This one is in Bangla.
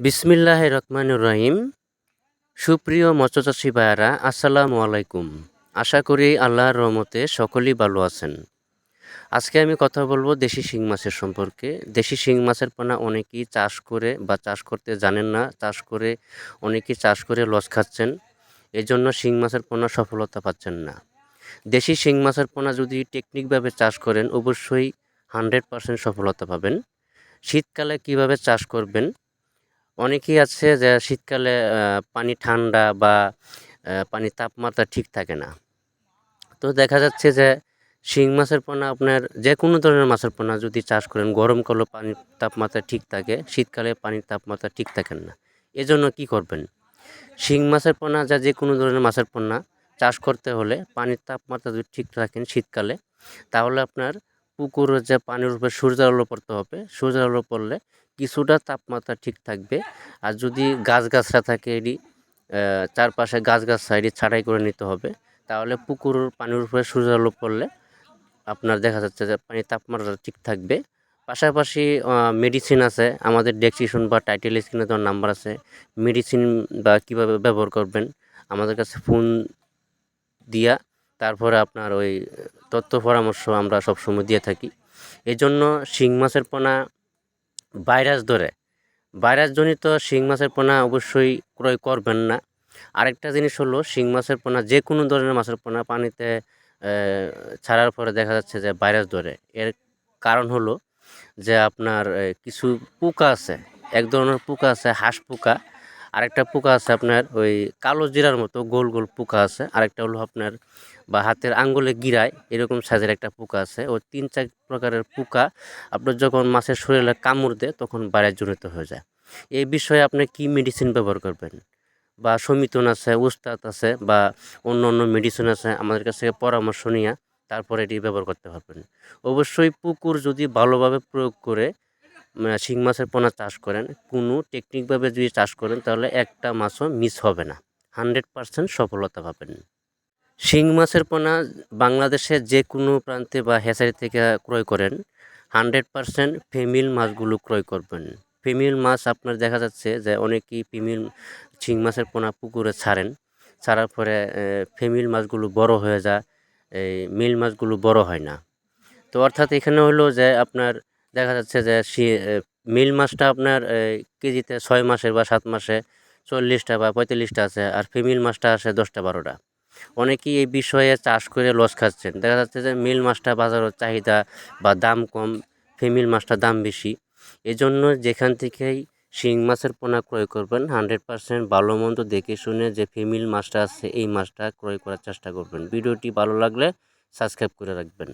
বিসমিল্লাহ রহমানুর রহিম। সুপ্রিয় মৎস্যচাষী ভাইয়ারা, আসসালামু আলাইকুম। আশা করি আল্লাহর রহমতে সকলেই ভালো আছেন। আজকে আমি কথা বলব দেশি শিং মাছের সম্পর্কে। দেশি শিং মাছের পোনা অনেকেই চাষ করে বা চাষ করতে জানেন না, চাষ করে অনেকেই চাষ করে লস খাচ্ছেন। এই জন্য শিং মাছের পোনা সফলতা পাচ্ছেন না। দেশি শিং মাছের পোনা যদি টেকনিকভাবে চাষ করেন, অবশ্যই হান্ড্রেড পারসেন্ট সফলতা পাবেন। শীতকালে কীভাবে চাষ করবেন অনেকেই আছে যে শীতকালে পানি ঠান্ডা বা পানির তাপমাত্রা ঠিক থাকে না। তো দেখা যাচ্ছে যে শিং মাছের পোনা আপনার যে কোনো ধরনের মাছের পোনা যদি চাষ করেন গরমকালে পানির তাপমাত্রা ঠিক থাকে, শীতকালে পানির তাপমাত্রা ঠিক থাকেন না। এজন্য কি করবেন? শিং মাছের পোনা যা যে কোনো ধরনের মাছের পোনা চাষ করতে হলে পানির তাপমাত্রা যদি ঠিক রাখেন শীতকালে, তাহলে আপনার পুকুরের যে পানির উপরে সূর্যের আলো পড়তে হবে সূর্যের আলো পড়লে কিছুটা তাপমাত্রা ঠিক থাকবে। আর যদি গাছগাছরা থাকে এটি চারপাশে গাছগাছরা এটি ছাড়াই করে নিতে হবে, তাহলে পুকুর পানির উপরে সূর্যের আলো পড়লে আপনার দেখা যাচ্ছে যে পানির তাপমাত্রা ঠিক থাকবে। পাশাপাশি মেডিসিন আছে, আমাদের ডেসক্রিপশন বা টাইটেল স্ক্রিনে দেওয়ার নাম্বার আছে। মেডিসিন বা কীভাবে ব্যবহার করবেন, আমাদের কাছে ফোন দিয়া, তারপরে আপনার ওই তথ্য পরামর্শ আমরা সবসময় দিয়ে থাকি। এই জন্য শিং মাছের পোনা ভাইরাস ধরে। ভাইরাসজনিত শিং মাছের পোনা অবশ্যই ক্রয় করবেন না। আরেকটা জিনিস হলো, শিং মাছের পোনা যে কোনো ধরনের মাছের পোনা পানিতে ছাড়ার পরে দেখা যাচ্ছে যে ভাইরাস ধরে। এর কারণ হলো যে আপনার কিছু পোকা আছে, এক ধরনের পোকা আছে, হাঁস পোকা। আরেকটা পোকা আছে আপনার ওই কালো জিরার মতো, গোল গোল পোকা আছে। আরেকটা হলো আপনার, বা হাতের আঙ্গুলে গিরায়, এরকম সাইজের একটা পোকা আছে। ওই তিন চার প্রকারের পোকা আপনার যখন মাছের শরীরে কামড় দেয়, তখন ভাইরাস জনিত হয়ে যায়। এই বিষয়ে আপনি কি মেডিসিন ব্যবহার করবেন? বা সমিতন আছে উস্তাদ আছে, বা অন্য অন্য মেডিসিন আছে, আমাদের কাছ পরামর্শ নিয়ে তারপরে এটি ব্যবহার করতে পারবেন। অবশ্যই পুকুর যদি ভালোভাবে প্রয়োগ করে শিং মাছের পোনা চাষ করেন, কোনো টেকনিকভাবে যদি চাষ করেন, তাহলে একটা মাছও মিস হবে না। হান্ড্রেড পারসেন্ট সফলতা পাবেন। শিং মাছের পোনা বাংলাদেশের যে কোনো প্রান্তে বা হেসারি থেকে ক্রয় করেন হান্ড্রেড পারসেন্ট ফিমেল মাছগুলো ক্রয় করবেন। ফিমেল মাছ আপনার দেখা যাচ্ছে যে অনেকেই ফিমেল শিং মাছের পোনা পুকুরে ছাড়েন, ছাড়ার পরে ফিমেল মাছগুলো বড় হয়ে যায়, এই মিল মাছগুলো বড় হয় না। তো অর্থাৎ এখানে হলো যে আপনার দেখা যাচ্ছে যে মিল মাছটা আপনার কেজিতে ছয় মাসের বা সাত মাসে চল্লিশটা বা পঁয়তাল্লিশটা আছে আর ফিমেল মাছটা আসে দশটা, বারোটা। অনেকেই এই বিষয়ে চাষ করে লস খাচ্ছেন। দেখা যাচ্ছে যে মিল মাছটা বাজারের চাহিদা বা দাম কম, ফিমেল মাছটা দাম বেশি। এজন্য যেখান থেকেই শিং মাছের পোনা ক্রয় করবেন, হান্ড্রেড পার্সেন্ট ভালো মন্দ দেখে শুনে যে ফিমেল মাছটা আছে, এই মাছটা ক্রয় করার চেষ্টা করবেন। ভিডিওটি ভালো লাগলে সাবস্ক্রাইব করে রাখবেন।